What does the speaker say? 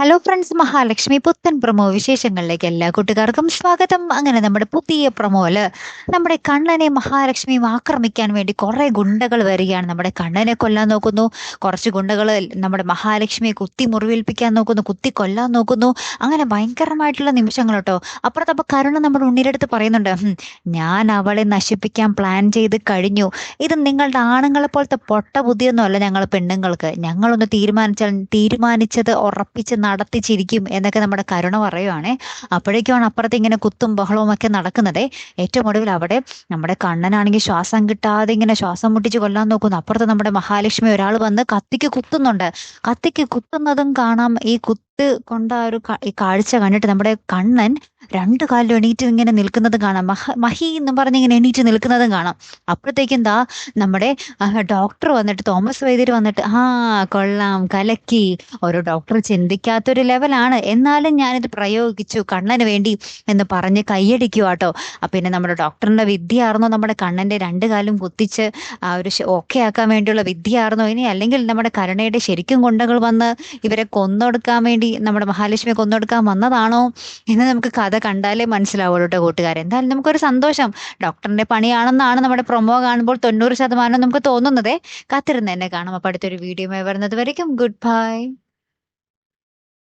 Hello friends Mahalakshmi പുത്തൻ promo വിശേഷങ്ങളിലേക്ക് എല്ലാ കൂട്ടുകാർക്കും സ്വാഗതം. അങ്ങനെ നമ്മുടെ പുതിയ പ്രൊമോയിൽ നമ്മുടെ കണ്ണനെ മഹാലക്ഷ്മിയും ആക്രമിക്കാൻ വേണ്ടി കുറെ ഗുണ്ടകൾ വരികയാണ്. നമ്മുടെ കണ്ണനെ കൊല്ലാൻ നോക്കുന്നു. കുറച്ച് ഗുണ്ടകൾ നമ്മുടെ മഹാലക്ഷ്മിയെ കുത്തി മുറിവേൽപ്പിക്കാൻ നോക്കുന്നു കുത്തി കൊല്ലാൻ നോക്കുന്നു. അങ്ങനെ ഭയങ്കരമായിട്ടുള്ള നിമിഷങ്ങൾ കേട്ടോ അപ്പുറത്ത് അപ്പൊ കരുണ നമ്മുടെ ഉണ്ണിയുടെ പറയുന്നുണ്ട് ഞാൻ അവളെ നശിപ്പിക്കാൻ പ്ലാൻ ചെയ്ത് കഴിഞ്ഞു. ഇത് നിങ്ങളുടെ ആണുങ്ങളെ പോലത്തെ പൊട്ട ബുദ്ധിയൊന്നും അല്ല ഞങ്ങൾ പെണ്ണുങ്ങൾക്ക്. ഞങ്ങളൊന്ന് തീരുമാനിച്ചാൽ തീരുമാനിച്ചത് ഉറപ്പിച്ച് നടത്തിച്ചിരിക്കും എന്നൊക്കെ നമ്മുടെ കരുണ പറയുവാണേ. അപ്പോഴേക്കുമാണ് അപ്പുറത്ത് ഇങ്ങനെ കുത്തും ബഹളവും ഒക്കെ നടക്കുന്നത്. ഏറ്റവും ഒടുവിൽ അവിടെ നമ്മുടെ കണ്ണനാണെങ്കിൽ ശ്വാസം കിട്ടാതെ ഇങ്ങനെ ശ്വാസം മുട്ടിച്ച് കൊല്ലാൻ നോക്കുന്നു. അപ്പുറത്ത് നമ്മുടെ മഹാലക്ഷ്മി ഒരാൾ വന്ന് കത്തിക്ക് കുത്തുന്നുണ്ട്. കത്തിക്ക് കുത്തുന്നതും കാണാം. ഈ കുത്ത് കൊണ്ട ഒരു കാഴ്ച കണ്ടിട്ട് നമ്മുടെ കണ്ണൻ രണ്ട് കാലിലും എണീറ്റ് ഇങ്ങനെ നിൽക്കുന്നത് കാണാം. മഹ മഹി എന്ന് പറഞ്ഞ് ഇങ്ങനെ എണീറ്റ് നിൽക്കുന്നതും കാണാം. അപ്പോഴത്തേക്കും എന്താ? നമ്മുടെ ഡോക്ടർ വന്നിട്ട് തോമസ് വൈദ്യർ വന്നിട്ട് ആ കൊള്ളാം കലക്കി. ഓരോ ഡോക്ടർ ചിന്തിക്കാത്തൊരു ലെവലാണ് എന്നാലും ഞാനിത് പ്രയോഗിച്ചു കണ്ണന് വേണ്ടി എന്ന് പറഞ്ഞ് കൈയടിക്കുക കേട്ടോ. പിന്നെ നമ്മുടെ ഡോക്ടറിന്റെ വിദ്യയായിരുന്നോ നമ്മുടെ കണ്ണന്റെ രണ്ട് കാലും കുത്തിച്ച് ആ ഒരു ഓക്കെ ആക്കാൻ വേണ്ടിയുള്ള വിദ്യയായിരുന്നോ ഇനി അല്ലെങ്കിൽ നമ്മുടെ കരുണയുടെ ശരിക്കും കൊണ്ടകൾ വന്ന് ഇവരെ കൊന്നൊടുക്കാൻ വേണ്ടി നമ്മുടെ മഹാലക്ഷ്മിയെ കൊന്നൊടുക്കാൻ വന്നതാണോ? എന്ന് നമുക്ക് കഥ കണ്ടാലേ മനസ്സിലാവുള്ളൂ കേട്ടോ കൂട്ടുകാരെ. എന്തായാലും നമുക്കൊരു സന്തോഷം. ഡോക്ടറിന്റെ പണിയാണെന്നാണ് നമ്മുടെ പ്രൊമോ കാണുമ്പോൾ തൊണ്ണൂറ് ശതമാനം നമുക്ക് തോന്നുന്നത്. കാത്തിരുന്ന് തന്നെ കാണാം. അപ്പോൾ അടുത്തൊരു വീഡിയോ വരുന്നത് വരയ്ക്കും. Good bye.